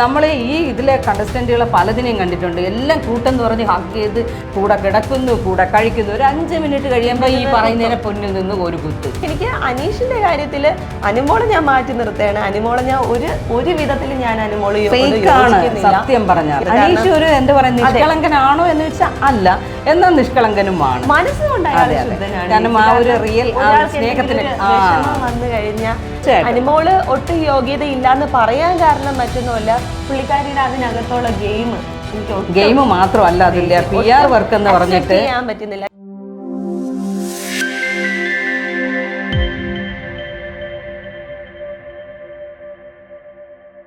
നമ്മൾ ഈ ഇതിലെ കണ്ടസ്റ്റന്റുകളെ പലതിനെയും കണ്ടിട്ടുണ്ട്. എല്ലാം കൂട്ടെന്ന് പറഞ്ഞ് ഹഗ് ചെയ്ത് കൂടെ കിടക്കുന്നു കൂടെ കഴിക്കുന്നു. ഒരു അഞ്ച് മിനിറ്റ് കഴിയുമ്പോൾ ഈ പറയുന്നതിനെ പൊന്നിൽ നിന്ന് ഒരു കുത്ത്. എനിക്ക് അനീഷിന്റെ കാര്യത്തിൽ അനുമോളെ ഞാൻ മാറ്റി നിർത്തുകയാണ്. അനുമോളെ ഞാൻ ഒരു ഒരു വിധത്തിൽ ഞാൻ അനുമോൾ സത്യം പറഞ്ഞാൽ അനീഷ് ഒരു എന്താ പറയുക നിഷ്കളങ്കനാണോ എന്ന് വെച്ചാൽ അല്ല. എന്നാൽ നിഷ്കളങ്കനുമാണ്. മനസ്സുകൊണ്ട് അതെ, അയാൾ കാരണം ആ ഒരു റിയൽ സ്നേഹത്തിന് വന്നു കഴിഞ്ഞാൽ. അനുമോൾ ഒട്ടും യോഗ്യത ഇല്ലാന്ന് പറയാൻ കാരണം മറ്റൊന്നുമല്ല. പുള്ളിക്കാരിയുടെ അതിനകത്തുള്ള ഗെയിം ഗെയിം മാത്രമല്ല അതിന്റെ പി ആർ വർക്ക് എന്ന് പറഞ്ഞിട്ട് ചെയ്യാൻ പറ്റുന്നില്ല.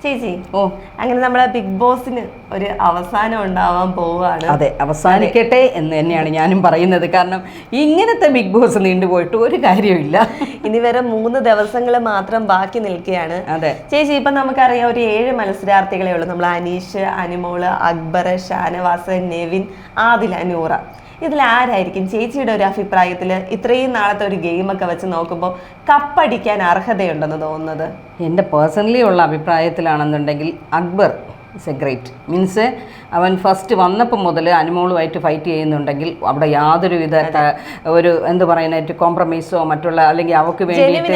ചേച്ചി ഓ. അങ്ങനെ നമ്മളെ ബിഗ് ബോസിന് ഒരു അവസാനം ഉണ്ടാവാൻ പോവുകയാണ്. അതെ അവസാനിക്കട്ടെ എന്ന് തന്നെയാണ് ഞാനും പറയുന്നത്. കാരണം ഇങ്ങനത്തെ ബിഗ് ബോസ് നീണ്ടുപോയിട്ട് ഒരു കാര്യമില്ല ഇനി വരെ മൂന്ന് ദിവസങ്ങൾ മാത്രം ബാക്കി നിൽക്കുകയാണ്. അതെ. ചേച്ചി ഇപ്പൊ നമുക്കറിയാം ഒരു ഏഴ് മത്സരാർത്ഥികളെ ഉള്ളൂ. നമ്മൾ അനീഷ് അനുമോൾ അക്ബർ ഷാനവാസ് നെവിൻ ആദില നൂറ ഇതിൽ ആരായിരിക്കും ചേച്ചിയുടെ ഒരു അഭിപ്രായത്തിൽ ഇത്രയും നാളത്തെ ഒരു ഗെയിമൊക്കെ വെച്ച് നോക്കുമ്പോൾ കപ്പടിക്കാൻ അർഹതയുണ്ടെന്ന് തോന്നുന്നത്? എന്റെ പേഴ്സണലി ഉള്ള അഭിപ്രായത്തിലാണെന്നുണ്ടെങ്കിൽ Akbar. Is a great means അവൻ ഫസ്റ്റ് വന്നപ്പം മുതൽ അനുമോളുമായിട്ട് ഫൈറ്റ് ചെയ്യുന്നുണ്ടെങ്കിൽ അവിടെ യാതൊരുവിധ വിധ ഒരു എന്ത് പറയാനായിട്ട് കോംപ്രമൈസോ മറ്റുള്ള അല്ലെങ്കിൽ അവക്ക് വേണ്ടിയിട്ട്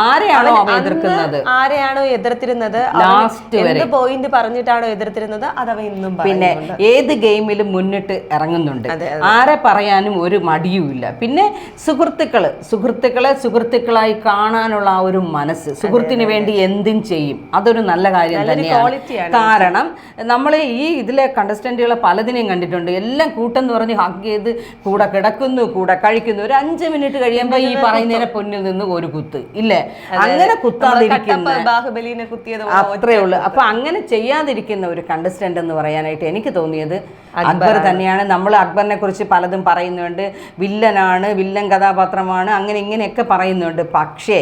ആരെയാണോ അവൻ എതിർക്കുന്നത്? ആരെയാണോ എതിർത്തിരുന്നത്? Last point പറഞ്ഞിട്ടാണോ എതിർത്തിരുന്നത്? അതവ ഇന്നും പിന്നെ ഏത് ഗെയിമിലും മുന്നിട്ട് ഇറങ്ങുന്നുണ്ട്. ആരെ പറയാനും ഒരു മടിയുമില്ല പിന്നെ സുഹൃത്തുക്കൾ സുഹൃത്തുക്കളെ സുഹൃത്തുക്കളായി കാണാനുള്ള ആ ഒരു മനസ്സ് സുഹൃത്തിന് വേണ്ടി എന്തും ചെയ്യും. അതൊരു നല്ല കാര്യം തന്നെയാണ്. കാരണം നമ്മൾ ഈ ഇതിലെ കണ്ടസ്റ്റന്റുകളെ പലതിനെയും കണ്ടിട്ടുണ്ട്. എല്ലാം കൂട്ടെന്ന് പറഞ്ഞ് ഹഗ് ചെയ്ത് കൂടെ കിടക്കുന്നു കൂടെ കഴിക്കുന്നു. ഒരു അഞ്ച് മിനിറ്റ് കഴിയുമ്പോൾ ഈ പറയുന്നതിനെ പൊന്നിൽ നിന്ന് ഒരു കുത്ത്. ഇല്ലേ? അങ്ങനെ കുത്താതിരിക്കുന്ന കട്ടപ്പ ബാഹുബലിനെ കുത്തിയത് അത്രേ ഉള്ളൂ. അപ്പൊ അങ്ങനെ ചെയ്യാതിരിക്കുന്ന ഒരു കണ്ടസ്റ്റന്റ് എന്ന് പറയാനായിട്ട് എനിക്ക് തോന്നിയത് അക്ബർ തന്നെയാണ്. നമ്മൾ അക്ബറിനെ കുറിച്ച് പലതും പറയുന്നുണ്ട്. വില്ലനാണ് വില്ലൻ കഥാപാത്രമാണ് അങ്ങനെ ഇങ്ങനെയൊക്കെ പറയുന്നുണ്ട്. പക്ഷേ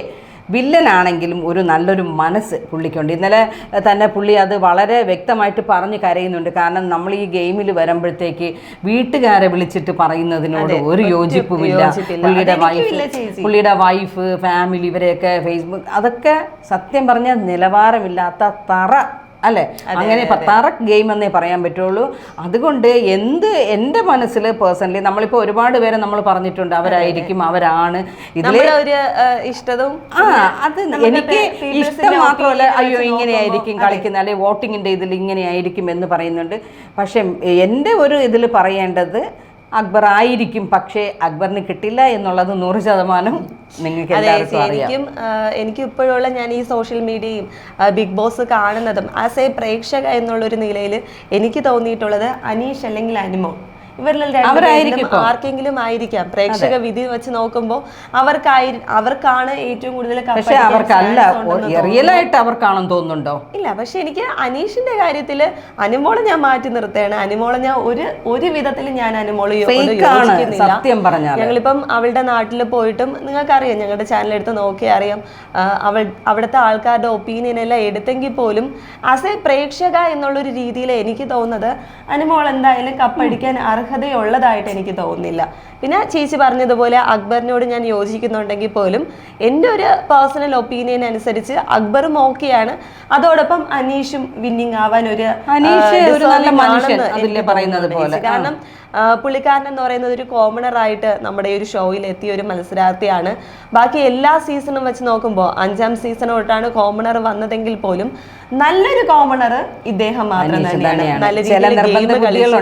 വില്ലനാണെങ്കിലും ഒരു നല്ലൊരു മനസ്സ് പുള്ളിക്കുണ്ട്. ഇന്നലെ തന്നെ പുള്ളി അത് വളരെ വ്യക്തമായിട്ട് പറഞ്ഞ് കരയുന്നുണ്ട്. കാരണം നമ്മൾ ഈ ഗെയിമിൽ വരുമ്പോഴത്തേക്ക് വീട്ടുകാരെ വിളിച്ചിട്ട് പറയുന്നതിനോട് ഒരു യോജിപ്പുമില്ല. പുള്ളിയുടെ വൈഫ് പുള്ളിയുടെ വൈഫ് ഫാമിലി ഇവരെയൊക്കെ ഫേസ്ബുക്ക് അതൊക്കെ സത്യം പറഞ്ഞാൽ നിലവാരമില്ലാത്ത തറ അല്ലെ? അങ്ങനെ പത്താറ തറ ഗെയിം എന്നേ പറയാൻ പറ്റുള്ളൂ. അതുകൊണ്ട് എന്ത് എന്റെ മനസ്സിൽ പേഴ്സണലി നമ്മളിപ്പോൾ ഒരുപാട് പേരെ നമ്മൾ പറഞ്ഞിട്ടുണ്ട് അവരായിരിക്കും അവരാണ്. ഇതിലെ ഒരു ഏഹ്, ആ അത് എനിക്ക് ഇഷ്ടം മാത്രമല്ല അയ്യോ ഇങ്ങനെയായിരിക്കും കളിക്കുന്ന കളിക്കുന്നത് അല്ലെ വോട്ടിങ്ങിന്റെ ഇതിൽ ഇങ്ങനെയായിരിക്കും എന്ന് പറയുന്നുണ്ട്. പക്ഷെ എന്റെ ഒരു ഇതിൽ പറയേണ്ടത് അക്ബർ ആയിരിക്കും പക്ഷേ അക്ബറിന് കിട്ടില്ല എന്നുള്ളത് നൂറ് ശതമാനം നിങ്ങൾക്ക് എനിക്കും എനിക്ക് ഇപ്പോഴുള്ള ഞാൻ ഈ സോഷ്യൽ മീഡിയയും ബിഗ് ബോസ് കാണുന്നതും ആസ് എ പ്രേക്ഷക എന്നുള്ളൊരു നിലയിൽ എനിക്ക് തോന്നിയിട്ടുള്ളത് അനീഷ് അല്ലെങ്കിൽ അനുമോ. ഇവരിൽ ആർക്കെങ്കിലും ആയിരിക്കാം. പ്രേക്ഷക വിധി വെച്ച് നോക്കുമ്പോൾ അവർക്കായി അവർക്കാണ് ഏറ്റവും കൂടുതൽ പക്ഷെ അവർക്കല്ല. റിയൽ ആയിട്ട് അവർക്കാണെന്ന് തോന്നുന്നുണ്ടോ? ഇല്ല പക്ഷെ എനിക്ക് അനീഷിന്റെ കാര്യത്തിൽ അനുമോളെ ഞാൻ മാറ്റി നിർത്തുകയാണ്. അനുമോളെ ഞാൻ ഒരു ഒരു വിധത്തിൽ ഞാൻ അനുമോൾ സത്യം പറഞ്ഞാൽ. ഞങ്ങളിപ്പം അവളുടെ നാട്ടിൽ പോയിട്ടും നിങ്ങൾക്കറിയാം ഞങ്ങളുടെ ചാനൽ എടുത്ത് നോക്കി അറിയാം. അവൾ അവിടുത്തെ ആൾക്കാരുടെ ഒപ്പീനിയൻ എല്ലാം എടുത്തെങ്കിൽ പോലും ആസ് എ പ്രേക്ഷക എന്നുള്ളൊരു രീതിയിൽ എനിക്ക് തോന്നുന്നത് അനുമോൾ എന്തായാലും കപ്പടിക്കാൻ അർഹതയുള്ളതായിട്ട് എനിക്ക് തോന്നുന്നില്ല. പിന്നെ ചേച്ചി പറഞ്ഞതുപോലെ അക്ബറിനോട് ഞാൻ യോജിക്കുന്നുണ്ടെങ്കിൽ പോലും എന്റെ ഒരു പേഴ്സണൽ ഒപ്പീനിയൻ അനുസരിച്ച് അക്ബറും ഓക്കെയാണ് അതോടൊപ്പം അനീഷും വിന്നിങ് ആവാൻ ഒരു അനീഷ് ഒരു നല്ല മനുഷ്യൻ, പറയുന്നത് പോലെ. കാരണം പുള്ളിക്കാരൻ എന്ന് പറയുന്നത് ഒരു കോമണർ ആയിട്ട് നമ്മുടെ ഒരു ഷോയിൽ എത്തിയ ഒരു മത്സരാർത്ഥിയാണ് ബാക്കി എല്ലാ സീസണും വെച്ച് നോക്കുമ്പോൾ അഞ്ചാം സീസൺ തൊട്ടാണ് കോമണർ വന്നതെങ്കിൽ പോലും നല്ലൊരു കോമണർ ഇദ്ദേഹം മാത്രം തന്നെയാണ്. നല്ല രീതിയിൽ.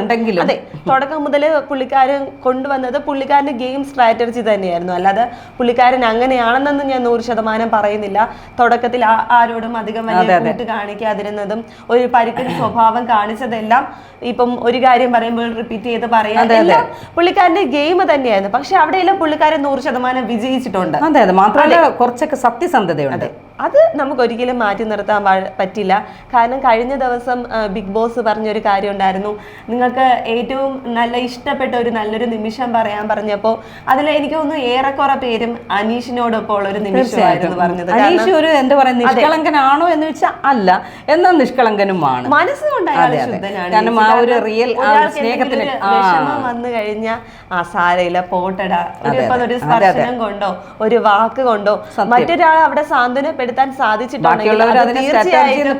അതെ തുടക്കം മുതൽ പുള്ളിക്കാരൻ കൊണ്ടുവന്നത് പുള്ളിക്കാരന്റെ ഗെയിം സ്ട്രാറ്റജി തന്നെയായിരുന്നു. അല്ലാതെ പുള്ളിക്കാരൻ അങ്ങനെയാണെന്നൊന്നും ഞാൻ നൂറ് ശതമാനം പറയുന്നില്ല. തുടക്കത്തിൽ ആ- ആരോടും അധികം വലിയ കൂട്ട് കാണിക്കാതിരുന്നതും ഒരു പരുക്കൻ സ്വഭാവം കാണിച്ചതെല്ലാം ഇപ്പം ഒരു കാര്യം പറയുമ്പോൾ റിപ്പീറ്റ് ചെയ്ത് പറയാം. എല്ലാം പുള്ളിക്കാരന്റെ ഗെയിം തന്നെയായിരുന്നു. പക്ഷെ അവിടെയെല്ലാം പുള്ളിക്കാരൻ നൂറ് ശതമാനം വിജയിച്ചിട്ടുണ്ട്. അതെ അതെ. മാത്രമല്ല കുറച്ചൊക്കെ സത്യസന്ധതയുണ്ട്. അത് നമുക്ക് ഒരിക്കലും മാറ്റി നിർത്താൻ പറ്റില്ല. കാരണം കഴിഞ്ഞ ദിവസം ബിഗ് ബോസ് പറഞ്ഞൊരു കാര്യം ഉണ്ടായിരുന്നു നിങ്ങൾക്ക് ഏറ്റവും നല്ല ഇഷ്ടപ്പെട്ട ഒരു നല്ലൊരു നിമിഷം പറയാൻ പറഞ്ഞപ്പോൾ അതിൽ എനിക്ക് തോന്നുന്നു ഏറെക്കുറെ പേരും അനീഷിനോടൊപ്പം ഉള്ള ഒരു നിമിഷമായിരുന്നു പറഞ്ഞത് അനീഷ് ഒരു എന്താ പറയുക നിഷ്കളങ്കനാണോ എന്ന് വെച്ചാൽ അല്ല. എന്നാൽ നിഷ്കളങ്കനുമാണ്. മനസ്സുകൊണ്ട് കാരണം ആ. ഒരു ഒരാൾക്ക് സ്നേഹത്തിന് വിഷമം വന്നു കഴിഞ്ഞാൽ ആ സാരയില്ല പോട്ടട. ഒരു. സ്പർശനം കൊണ്ടോ ഒരു വാക്ക് കൊണ്ടോ മറ്റൊരാൾ അവിടെ സാന്ത്വനപ്പെടുത്തി നഷ്ടപ്പെടുത്താൻ സാധിച്ചിട്ടുണ്ടെങ്കിൽ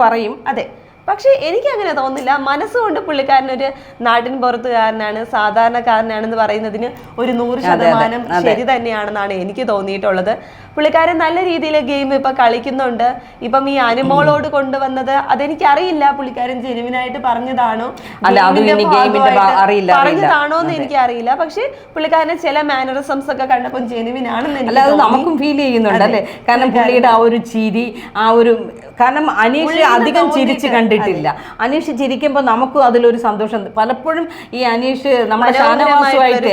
പറയും. അതെ. പക്ഷേ എനിക്ക് അങ്ങനെ തോന്നുന്നില്ല. മനസ്സുകൊണ്ട് പുള്ളിക്കാരനൊരു നാട്ടിൻ പുറത്തുകാരനാണ് സാധാരണക്കാരനാണെന്ന് പറയുന്നതിന് ഒരു നൂറ് ശതമാനം ശരി തന്നെയാണെന്നാണ് എനിക്ക് തോന്നിയിട്ടുള്ളത്. പുള്ളിക്കാരൻ നല്ല രീതിയിൽ ഗെയിം ഇപ്പൊ കളിക്കുന്നുണ്ട്. ഇപ്പം ഈ അനുമോളോട് കൊണ്ടുവന്നത് അതെനിക്കറിയില്ല. പുള്ളിക്കാരൻ ജെനുവിനായിട്ട് പറഞ്ഞതാണോ. പറഞ്ഞതാണോ എന്ന് എനിക്ക് അറിയില്ല പക്ഷേ പുള്ളിക്കാരന് ചില മാനറിസംസ് ഒക്കെ കണ്ടപ്പോൾ ജെനുവിനാണെന്ന് നമുക്കും ഫീൽ ചെയ്യുന്നുണ്ട് അല്ലേ? കാരണം പുള്ളിയുടെ ആ ഒരു ചിരി ആ ഒരു കാരണം അനീഷ് അധികം ചിരിച്ച് കണ്ടിട്ടില്ല. അനീഷ് ചിരിക്കുമ്പോൾ നമുക്കും അതിലൊരു സന്തോഷം. പലപ്പോഴും ഈ അനീഷ് നമ്മുടെ ഷാനവാസുമായിട്ട്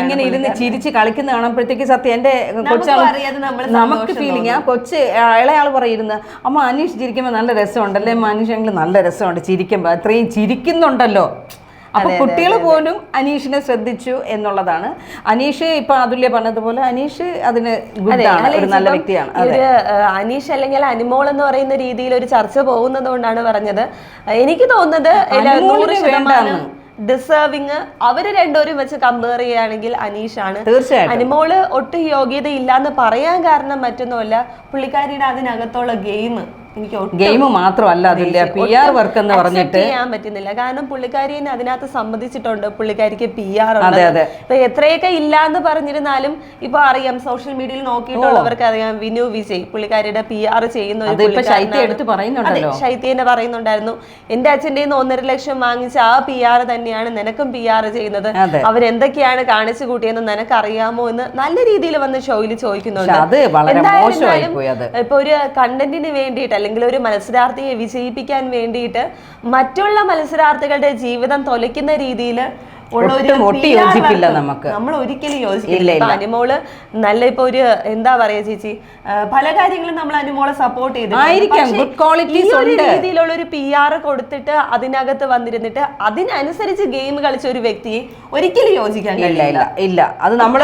ഇങ്ങനെ ഇരുന്ന് ചിരിച്ച് കളിക്കുന്ന കാണുമ്പോഴത്തേക്ക് സത്യം എന്റെ കൊച്ചാൾ നമുക്ക് ഫീലിംഗ് ആ കൊച്ച് ഇളയാൾ പറയുന്നത് അമ്മ അനീഷ് ചിരിക്കുമ്പോൾ നല്ല രസമുണ്ടല്ലേ അമ്മ അനീഷ് നല്ല രസമുണ്ട് ചിരിക്കുമ്പോൾ അത്രയും ചിരിക്കുന്നുണ്ടല്ലോ. അപ്പൊ കുട്ടികൾ പോലും അനീഷിനെ ശ്രദ്ധിച്ചു എന്നുള്ളതാണ്. അനീഷ് ഇപ്പൊ അതുല്യ പറഞ്ഞതുപോലെ അനീഷ് അതിന് ഒരു നല്ല വ്യക്തിയാണ്. അനീഷ് അല്ലെങ്കിൽ അനിമോൾ എന്ന് പറയുന്ന രീതിയിൽ ഒരു ചർച്ച പോകുന്നത് കൊണ്ടാണ് പറഞ്ഞത്. എനിക്ക് തോന്നുന്നത് നൂറ് ശതമാനം. ഡിസേർവിങ് അവർ രണ്ടുപേരും വെച്ച് കമ്പയർ ചെയ്യുകയാണെങ്കിൽ അനീഷാണ്. ആണ് അനിമോൾ ഒട്ടും യോഗ്യത ഇല്ലാന്ന് പറയാൻ കാരണം മറ്റൊന്നുമല്ല. പുള്ളിക്കാരിയുടെ അതിനകത്തുള്ള ഗെയിം എനിക്ക് ഗെയിം മാത്രമല്ല അതില്ല പി ആർ വർക്ക് എന്ന് പറഞ്ഞിട്ട് ചെയ്യാൻ പറ്റുന്നില്ല. കാരണം പുള്ളിക്കാരി തന്നെ അതിനകത്ത് സംബന്ധിച്ചിട്ടുണ്ട്. പുള്ളിക്കാരിക്ക് പി ആർ അതെ, അതെ. ഇപ്പൊ എത്രയൊക്കെ ഇല്ല എന്ന് പറഞ്ഞിരുന്നാലും ഇപ്പൊ അറിയാം സോഷ്യൽ മീഡിയയിൽ നോക്കിയിട്ടുള്ളവർക്ക് അറിയാം വിനു വിജയ് പുള്ളിക്കാരിയുടെ പി ആർ ചെയ്യുന്ന ഒരു എടുത്ത് പറയുന്നുണ്ടല്ലോ. ശൈത്യനെ പറയുന്നുണ്ടായിരുന്നു. എന്റെ അച്ഛന്റെ ഒന്നര ലക്ഷം വാങ്ങിച്ച ആ പി ആർ തന്നെയാണ് നിനക്കും പി ആർ ചെയ്യുന്നത്. അവരെന്തൊക്കെയാണ് കാണിച്ചു കൂട്ടിയെന്ന് നിനക്ക് അറിയാമോ എന്ന് നല്ല രീതിയിൽ വന്ന് ഷോയിൽ ചോദിക്കുന്നുണ്ട്. എന്തായാലും ഇപ്പൊ ഒരു കണ്ടന്റിന് വേണ്ടിയിട്ട് അല്ലെങ്കിൽ ഒരു മത്സരാർത്ഥിയെ വിജയിപ്പിക്കാൻ വേണ്ടിയിട്ട് മറ്റുള്ള മത്സരാർത്ഥികളുടെ ജീവിതം തൊലയ്ക്കുന്ന രീതിയിൽ ഒട്ടും ഒട്ടി യോജിപ്പില്ല നമുക്ക്. നമ്മൾ ഒരിക്കലും യോജിക്കില്ല. അനുമോൾ നല്ല ഇപ്പൊ ഒരു എന്താ പറയാ ചേച്ചി? പല കാര്യങ്ങളും നമ്മൾ അനുമോളെ സപ്പോർട്ട് ഉണ്ട്. രീതിയിലുള്ള ഒരു പി ആർ കൊടുത്തിട്ട് അതിനകത്ത് വന്നിരുന്നിട്ട് അതിനനുസരിച്ച് ഗെയിം കളിച്ച ഒരു വ്യക്തിയെ ഒരിക്കലും യോജിക്കാൻ കഴിയില്ല. ഇല്ല അത് നമ്മൾ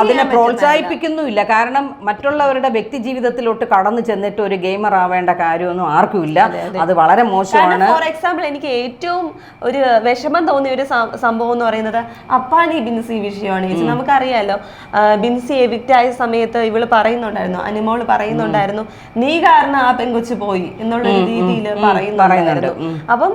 അതിനെ. പ്രോത്സാഹിപ്പിക്കുന്നുമില്ല. കാരണം മറ്റുള്ളവരുടെ വ്യക്തി ജീവിതത്തിലോട്ട് കടന്നു ചെന്നിട്ട് ഒരു ഗെയിമർ ആവേണ്ട കാര്യമൊന്നും ആർക്കുമില്ല. അത് വളരെ മോശമാണ്. ഫോർ എക്സാമ്പിൾ എനിക്ക് ഏറ്റവും ഒരു വിഷമം തോന്നിയ ഒരു സംഭവം എന്ന് പറയുന്നത് അപ്പാണി ബിൻസി വിഷയമാണ് ചേച്ചി. നമുക്കറിയാലോ ബിൻസി എവിക്റ്റ് ആയ സമയത്ത് ഇവൾ പറയുന്നുണ്ടായിരുന്നു അനിമോൾ പറയുന്നുണ്ടായിരുന്നു നീ കാരണം ആ പെങ്കൊച്ച് പോയി എന്നുള്ള രീതിയിൽ പറയുന്നുണ്ടായിരുന്നു. അപ്പം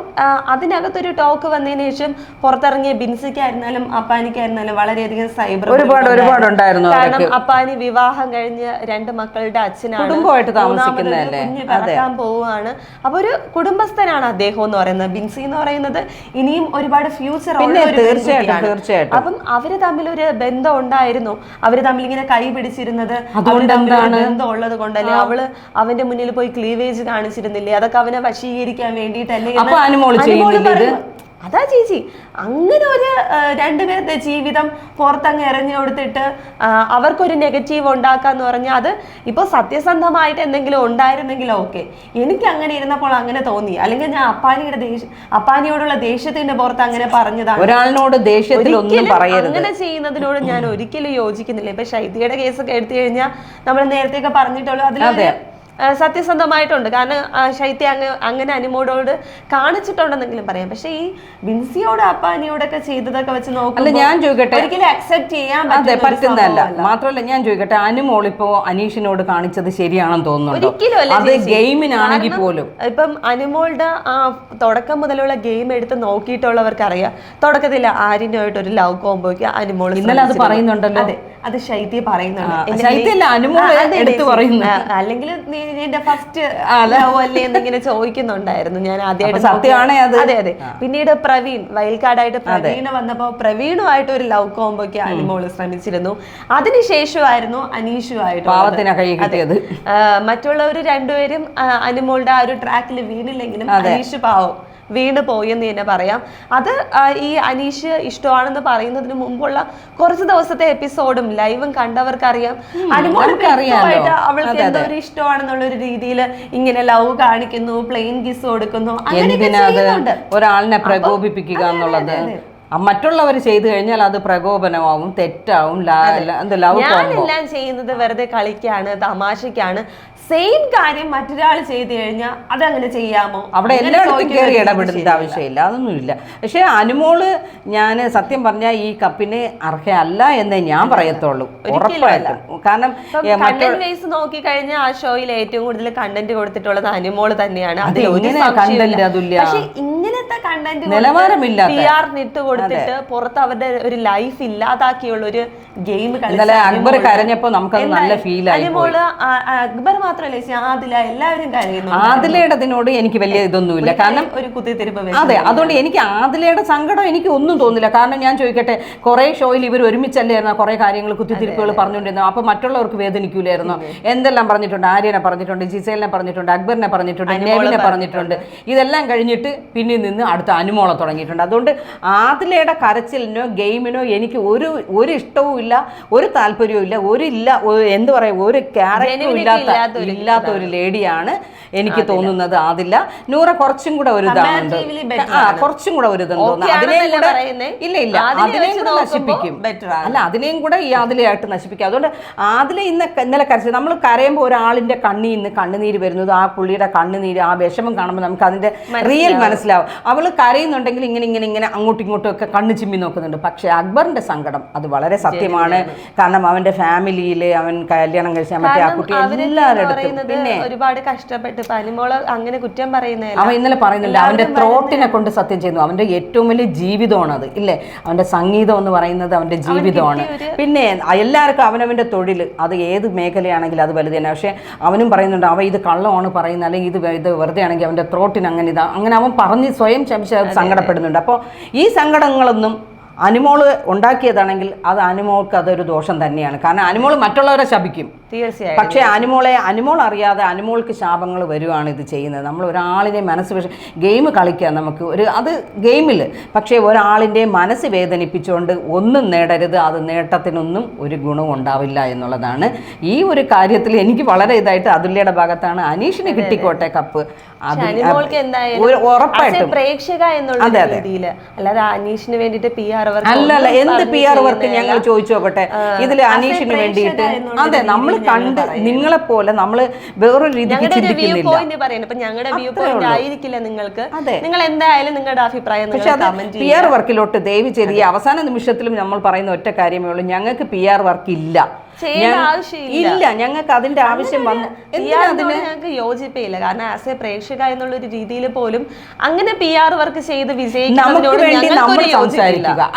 അതിനകത്തൊരു ടോക്ക് വന്നതിന് ശേഷം പുറത്തിറങ്ങിയ ബിൻസിക്കായിരുന്നാലും അപ്പാനിക്കായിരുന്നാലും വളരെയധികം സൈബർ ഒരുപാട് ഒരുപാട് ഉണ്ടായിരുന്നു കാരണം അപ്പാനി വിവാഹം കഴിഞ്ഞ് രണ്ട് മക്കളുടെ അച്ഛനാണ്? കുഞ്ഞ് പിറക്കാൻ പോവുകയാണ്. അപ്പൊ ഒരു കുടുംബസ്ഥനാണ് അദ്ദേഹം എന്ന് പറയുന്നത്. ബിൻസി എന്ന് പറയുന്നത് ഇനിയും ഒരുപാട് ഫ്യൂച്ചർ തീർച്ചയായിട്ടും തീർച്ചയായിട്ടും. അപ്പം അവർ തമ്മിൽ ഒരു ബന്ധം ഉണ്ടായിരുന്നു അവർ തമ്മിൽ ഇങ്ങനെ കൈ പിടിച്ചിരുന്നത് അവർ അതുകൊണ്ട് തമ്മിൽ ഒരു ബന്ധം ഉള്ളത് കൊണ്ടല്ലേ അവൾ അവന്റെ മുന്നിൽ പോയി ക്ലീവേജ് കാണിച്ചിരുന്നില്ലേ? അതൊക്കെ അവനെ വശീകരിക്കാൻ വേണ്ടിയിട്ടല്ലേ എന്ന് അപ്പൊ അനുമോൾ അനുമോൾ ചെയ്യുന്നില്ലേ ഇത്? പറയുന്നു. അതാ ചേച്ചി. അങ്ങനെ ഒരു രണ്ടുപേരുടെ ജീവിതം പുറത്തങ്ങ് എറിഞ്ഞു കൊടുത്തിട്ട് അവർക്കൊരു നെഗറ്റീവ് ഉണ്ടാക്കാന്ന് പറഞ്ഞാൽ അത് ഇപ്പൊ സത്യസന്ധമായിട്ട് എന്തെങ്കിലും ഉണ്ടായിരുന്നെങ്കിൽ ഓക്കെ. എനിക്ക് അങ്ങനെ ഇരുന്നപ്പോൾ അങ്ങനെ തോന്നി. അല്ലെങ്കിൽ ഞാൻ അപ്പാനിയുടെ ദേഷ്യം അപ്പാനിയോടുള്ള ദേഷ്യത്തിന്റെ പുറത്ത് അങ്ങനെ പറഞ്ഞതാണ്. ഒരാളിനോട് ദേഷ്യത്തിൽ ഒന്നും പറയരുത്. അങ്ങനെ ചെയ്യുന്നതിനോട് ഞാൻ ഒരിക്കലും യോജിക്കുന്നില്ല. ഇപ്പൊ ശൈതിയുടെ കേസൊക്കെ എടുത്തു കഴിഞ്ഞാൽ നമ്മൾ നേരത്തെ നേരത്തെയൊക്കെ പറഞ്ഞിട്ടുള്ളൂ. അതിൽ സത്യസന്ധമായിട്ടുണ്ട്. കാരണം ശൈത്യ അങ്ങ് അങ്ങനെ അനുമോടോട് കാണിച്ചിട്ടുണ്ടെന്നെങ്കിലും പറയാം. പക്ഷെ ഈ ബിൻസിയോട് അപ്പാനിയോടൊക്കെ ചെയ്തതൊക്കെ വെച്ച് നോക്കുമ്പോൾ ഞാൻ ചോദിക്കട്ടെ. ഒരിക്കലും അക്സെപ്റ്റ് ചെയ്യാൻ അതെ പറ്റുന്നതല്ല. മാത്രമല്ല ഞാൻ ചോദിക്കട്ടെ അനുമോൾ ഇപ്പോ അനീഷിനോട് കാണിച്ചത് ശരിയാണെന്ന് തോന്നുന്നു ഒരിക്കലും അത് ഗെയിമിനാണെങ്കിൽ പോലും. ഇപ്പം അനുമോളുടെ ആ തുടക്കം മുതലുള്ള ഗെയിം എടുത്ത് നോക്കിയിട്ടുള്ളവർക്ക് അറിയാം തുടക്കത്തിൽ ആര്യനുമായിട്ട് ഒരു ലവ് കോമ്പോയ്ക്ക് അനുമോൾ ഇന്നലെ അത് പറയുന്നുണ്ടല്ലോ. അതെ അത് ശൈത്യ പറയുന്നുണ്ട്. അല്ലെങ്കിൽ നീ നിന്റെ ഫസ്റ്റ് ലവ് അല്ലേ എന്നിങ്ങനെ ചോദിക്കുന്നുണ്ടായിരുന്നു. ഞാൻ ആദ്യമായിട്ട് സത്യമാണേ അത്? അതെ അതെ. പിന്നീട് പ്രവീൺ വയൽക്കാടായിട്ട് പ്രവീണ് വന്നപ്പോ പ്രവീണുമായിട്ട് ഒരു ലവ് കോമ്പോയ്ക്ക് അനുമോൾ ശ്രമിച്ചിരുന്നു. അതിനുശേഷമായിരുന്നു അനീഷുമായിട്ട് കിട്ടിയത്. മറ്റുള്ളവർ രണ്ടുപേരും അനുമോളുടെ ആ ഒരു ട്രാക്കിൽ വീണില്ലെങ്കിലും അനീഷ് പാവം. വീണ് പോയെന്ന് തന്നെ പറയാം. അത് ഈ അനീഷ് ഇഷ്ടമാണെന്ന് പറയുന്നതിന് മുമ്പുള്ള കുറച്ച് ദിവസത്തെ എപ്പിസോഡും ലൈവും കണ്ടവർക്കറിയാം. അനുഭവമായിട്ട് അവൾക്ക് എന്തോ ഒരു ഇഷ്ടമാണെന്നുള്ള ഒരു രീതിയിൽ ഇങ്ങനെ ലവ് കാണിക്കുന്നു പ്ലെയിൻ കിസ് കൊടുക്കുന്നു ഒരാളിനെ പ്രകോപിപ്പിക്കുക എന്നുള്ളത്? മറ്റുള്ളവർ ചെയ്തു കഴിഞ്ഞാൽ അത് പ്രകോപനമാവും തെറ്റാവും ലാ- ല- എന്ത് ലവ് കോമ്പോ ഞാനെല്ലാം ചെയ്യുന്നത് വെറുതെ കളിക്കാണ് തമാശക്കാണ് സെയിം കാര്യം മറ്റൊരാൾ ചെയ്തു കഴിഞ്ഞാൽ അതങ്ങനെ ചെയ്യാമോ? അവിടെ എല്ലായിടത്തും കയറി ഇടപെടേണ്ട. ആവശ്യമില്ല അതൊന്നുമില്ല. പക്ഷേ അനുമോൾ ഞാൻ സത്യം പറഞ്ഞാൽ ഈ കപ്പിന് അർഹയല്ല എന്നേ ഞാൻ പറയത്തുള്ളൂ. ഉറപ്പായിട്ടും. കാരണം വൈസ് നോക്കി കഴിഞ്ഞാൽ ആ ഷോയിൽ ഏറ്റവും കൂടുതൽ കണ്ടന്റ് കൊടുത്തിട്ടുള്ളത് അനുമോൾ തന്നെയാണ്. കണ്ടന്റ് അതില്ല? പക്ഷേ ഇങ്ങനത്തെ കണ്ടന്റ് നിലവാരമില്ലാത്ത. പി ആർ നിട്ട് കൊടുത്തിട്ട് പുറത്ത് അവരുടെ ഒരു ലൈഫ് ഇല്ലാതാക്കിയുള്ള ഒരു ഗെയിം അക്ബർ കരഞ്ഞപ്പോ നമുക്കത് നല്ല ഫീൽ ആയി അനുമോൾ അക്ബർ അക്ബർ മാത്രമല്ല ആദില എല്ലാവരും കരയുന്നു ആദിലയുടെതിനോട് എനിക്ക് വലിയ ഇതൊന്നുമില്ല. കാരണം ഒരു കുത്തിത്തിരിപ്പ് അതെ അതുകൊണ്ട് എനിക്ക് ആദിലയുടെ സങ്കടം എനിക്ക് ഒന്നും തോന്നില്ല കാരണം ഞാൻ ചോദിക്കട്ടെ കുറെ ഷോയിൽ ഇവർ ഒരുമിച്ചല്ലായിരുന്നോ? കുറെ കാര്യങ്ങൾ കുത്തിത്തിരിപ്പുകൾ പറഞ്ഞുകൊണ്ടിരുന്നു? അപ്പൊ മറ്റുള്ളവർക്ക് വേദനിക്കൂലായിരുന്നു? എന്തെല്ലാം പറഞ്ഞിട്ടുണ്ട്? ആര്യനെ പറഞ്ഞിട്ടുണ്ട് ജിസേലിനെ പറഞ്ഞിട്ടുണ്ട് അക്ബറിനെ പറഞ്ഞിട്ടുണ്ട് നേവിനെ പറഞ്ഞിട്ടുണ്ട്. ഇതെല്ലാം കഴിഞ്ഞിട്ട് പിന്നിൽ നിന്ന് അടുത്ത അനുമോള തുടങ്ങിയിട്ടുണ്ട്. അതുകൊണ്ട് ആദിലയുടെ കരച്ചിലിനോ ഗെയിമിനോ എനിക്ക് ഒരു ഒരു ഇഷ്ടവും ഇല്ല ഒരു താല്പര്യവും ഇല്ല ഒരു ഇല്ല എന്ത് പറയാ ഒരു ക്യാരക്ടറും ഇല്ലാത്ത ഇല്ലാത്ത ഒരു ലേഡിയാണ്. എനിക്ക് തോന്നുന്നത് ആദില്ല നൂറ കുറച്ചും കൂടെ ഒരു ഇതാണുണ്ട് ആ കുറച്ചും കൂടെ ഒരു ഇതുണ്ട് തോന്നുന്നു. Okay അതിനെയും കൂടെ ഇല്ല ഇല്ല. അതിനെയും കൂടെ നശിപ്പിക്കും. അല്ല അതിനെയും കൂടെ ഈ ആദിലയായിട്ട് നശിപ്പിക്കും. അതുകൊണ്ട് ആദില ഇന്ന് ഇന്നലെ കരച്ചത് നമ്മൾ കരയുമ്പോൾ ഒരാളിന്റെ കണ്ണി ഇന്ന് കണ്ണുനീര് വരുന്നത് ആ പുള്ളിയുടെ കണ്ണുനീര് ആ വിഷമം കാണുമ്പോൾ നമുക്ക് അതിന്റെ റിയൽ മനസ്സിലാവും. അവൾ കരയുന്നുണ്ടെങ്കിൽ ഇങ്ങനെ ഇങ്ങനെ ഇങ്ങനെ അങ്ങോട്ടും ഇങ്ങോട്ടും ഒക്കെ കണ്ണു ചിമ്മി നോക്കുന്നുണ്ട്. പക്ഷേ അക്ബറിന്റെ സങ്കടം അത് വളരെ സത്യമാണ്. കാരണം അവന്റെ ഫാമിലിയിൽ അവൻ കല്യാണം കഴിച്ച മറ്റേ ആ കുട്ടി എല്ലാവരുടെ പറയുന്നത് ഒരുപാട് കഷ്ടപ്പെട്ട് പനിമോൾ അങ്ങനെ കുറ്റം പറയുന്നതല്ല. അവൻ ഇന്നലെ പറയുന്നില്ല അവന്റെ ത്രോട്ടിനെ കൊണ്ട് സത്യം ചെയ്യുന്നു. അവന്റെ ഏറ്റവും വലിയ ജീവിതമാണ് അത് ഇല്ലേ? അവന്റെ സംഗീതം എന്ന് പറയുന്നത് അവന്റെ ജീവിതമാണ്. പിന്നെ എല്ലാവർക്കും അവനവന്റെ തൊഴിൽ അത് ഏത് മേഖലയാണെങ്കിലും അത് വലുത് തന്നെ. പക്ഷേ അവനും പറയുന്നുണ്ട് അവ ഇത് കള്ളമാണ് പറയുന്നത് അല്ലെങ്കിൽ ഇത് ഇത് വെറുതെ ആണെങ്കിൽ അവന്റെ ത്രോട്ടിന് അങ്ങനെ ഇതാ. അങ്ങനെ അവൻ പറഞ്ഞ് സ്വയം ശമിച്ച് സങ്കടപ്പെടുന്നുണ്ട്. അപ്പോൾ ഈ സങ്കടങ്ങളൊന്നും അനുമോൾ ഉണ്ടാക്കിയതാണെങ്കിൽ അത് അനുമോൾക്ക് അതൊരു ദോഷം തന്നെയാണ്. കാരണം അനുമോൾ മറ്റുള്ളവരെ ശപിക്കും. തീർച്ചയായും പക്ഷേ അനുമോളെ അനുമോൾ അറിയാതെ അനുമോൾക്ക് ശാപങ്ങൾ വരുവാണ് ഇത് ചെയ്യുന്നത്. നമ്മൾ ഒരാളിനെ മനസ്സ് വിഷ ഗെയിം കളിക്കുക നമുക്ക്. ഒരു അത് ഗെയിമിൽ. പക്ഷേ ഒരാളിന്റെ മനസ്സ് വേദനിപ്പിച്ചുകൊണ്ട് ഒന്നും നേടരുത് അത് നേട്ടത്തിനൊന്നും ഒരു ഗുണവും ഉണ്ടാവില്ല എന്നുള്ളതാണ്. ഈ ഒരു കാര്യത്തിൽ എനിക്ക് വളരെ ഇതായിട്ട് അതുല്യയുടെ ഭാഗത്താണ്. അനീഷിന് കിട്ടിക്കോട്ടെ കപ്പ്? ഉറപ്പായിട്ടും. പ്രേക്ഷക എന്നുള്ള രീതിയിൽ അല്ലാതെ അനീഷിന് വേണ്ടിട്ട് പി ആർ വർക്ക് അല്ല അല്ല എന്ത് പി ആർ വർക്ക് ഞങ്ങൾ ചോദിച്ചു നോക്കട്ടെ. ഇതിൽ അനീഷിന് വേണ്ടിയിട്ട് അതെ നമ്മൾ കണ്ട് നിങ്ങളെ പോലെ നമ്മൾ വേറൊരു രീതിക്ക് ചിന്തിക്കുന്നില്ല. പോയിന്റ് പറയുന്നത് ഇപ്പൊ ഞങ്ങളുടെ വ്യൂ പോയിന്റ് ആയിരിക്കില്ല നിങ്ങൾക്ക്. നിങ്ങൾ എന്തായാലും നിങ്ങളുടെ അഭിപ്രായം പക്ഷെ അത് പി ആർ വർക്കിലോട്ട് ദയവ് ചെയ്ത് ഈ അവസാന നിമിഷത്തിലും നമ്മൾ പറയുന്ന ഒറ്റ കാര്യമേ ഉള്ളൂ. ഞങ്ങൾക്ക് പി ആർ വർക്ക് ഇല്ല. ഇല്ല ഞങ്ങൾക്ക് അതിന്റെ ആവശ്യം വന്നു ഞങ്ങൾക്ക് യോജിപ്പില്ല. കാരണം ആസ് എ പ്രേക്ഷക എന്നുള്ള ഒരു രീതിയിൽ പോലും അങ്ങനെ പി ആർ വർക്ക് ചെയ്ത് വിജയിക്കുക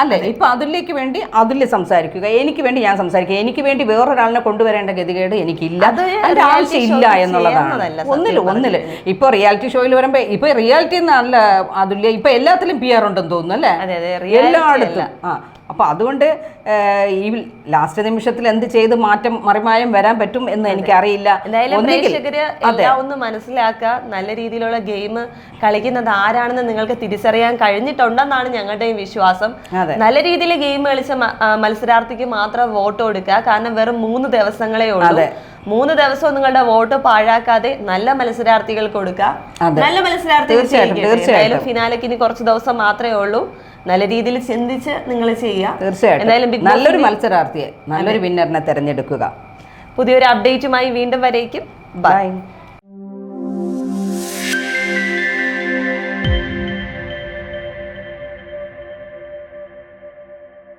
അല്ലെ ഇപ്പൊ അതിലേക്ക് വേണ്ടി അതിൽ സംസാരിക്കുക. എനിക്ക് വേണ്ടി ഞാൻ സംസാരിക്കുക. എനിക്ക് വേണ്ടി വേറൊരാളിനെ കൊണ്ടുവരേണ്ട ഗതികേട് എനിക്കില്ല. അത് അതിന്റെ reality ആവശ്യമില്ല എന്നുള്ളതാണ്. ഒന്നിൽ ഒന്നിൽ. ഇപ്പൊ റിയാലിറ്റി ഷോയിൽ വരുമ്പോ ഇപ്പൊ റിയാലിറ്റി എന്നല്ല അതില്ല ഇപ്പൊ എല്ലാത്തിലും പി ആർ ഉണ്ടെന്ന് തോന്നുന്നു അല്ലെ? അതെ, അതെ, reality എല്ലായിടത്തും. ആ. അപ്പൊ അതുകൊണ്ട് ഈ ലാസ്റ്റ് നിമിഷത്തിൽ എന്ത് ചെയ്ത് മാറ്റം മറിമായം വരാൻ പറ്റും എന്ന് എനിക്കറിയില്ല. ഒന്ന് മനസ്സിലാക്കുക. നല്ല രീതിയിലുള്ള ഗെയിം കളിക്കുന്നത് ആരാണെന്ന് നിങ്ങൾക്ക് തിരിച്ചറിയാൻ കഴിഞ്ഞിട്ടുണ്ടെന്നാണ് ഞങ്ങളുടെയും വിശ്വാസം. നല്ല രീതിയിൽ ഗെയിം കളിച്ച മത്സരാർത്ഥിക്ക് മാത്രം വോട്ട് കൊടുക്കുക. കാരണം വെറും മൂന്ന് ദിവസങ്ങളേ ഉള്ളൂ. മൂന്ന് ദിവസവും നിങ്ങളുടെ വോട്ട് പാഴാക്കാതെ നല്ല മത്സരാർത്ഥികൾ കൊടുക്കുക. നല്ല മത്സരാർത്ഥികൾ. തീർച്ചയായിട്ടും. ഫിനാലയ്ക്ക് ഇനി കുറച്ച് ദിവസം മാത്രമേ ഉള്ളൂ. നല്ല രീതിയിൽ ചിന്തിച്ച് നിങ്ങൾ ചെയ്യുക. തീർച്ചയായിട്ടും. നല്ലൊരു മത്സരാർത്ഥിയെ നല്ലൊരു വിന്നറിനെ തിരഞ്ഞെടുക്കുക. പുതിയൊരു അപ്ഡേറ്റുമായി വീണ്ടും വരേക്കും. ബൈ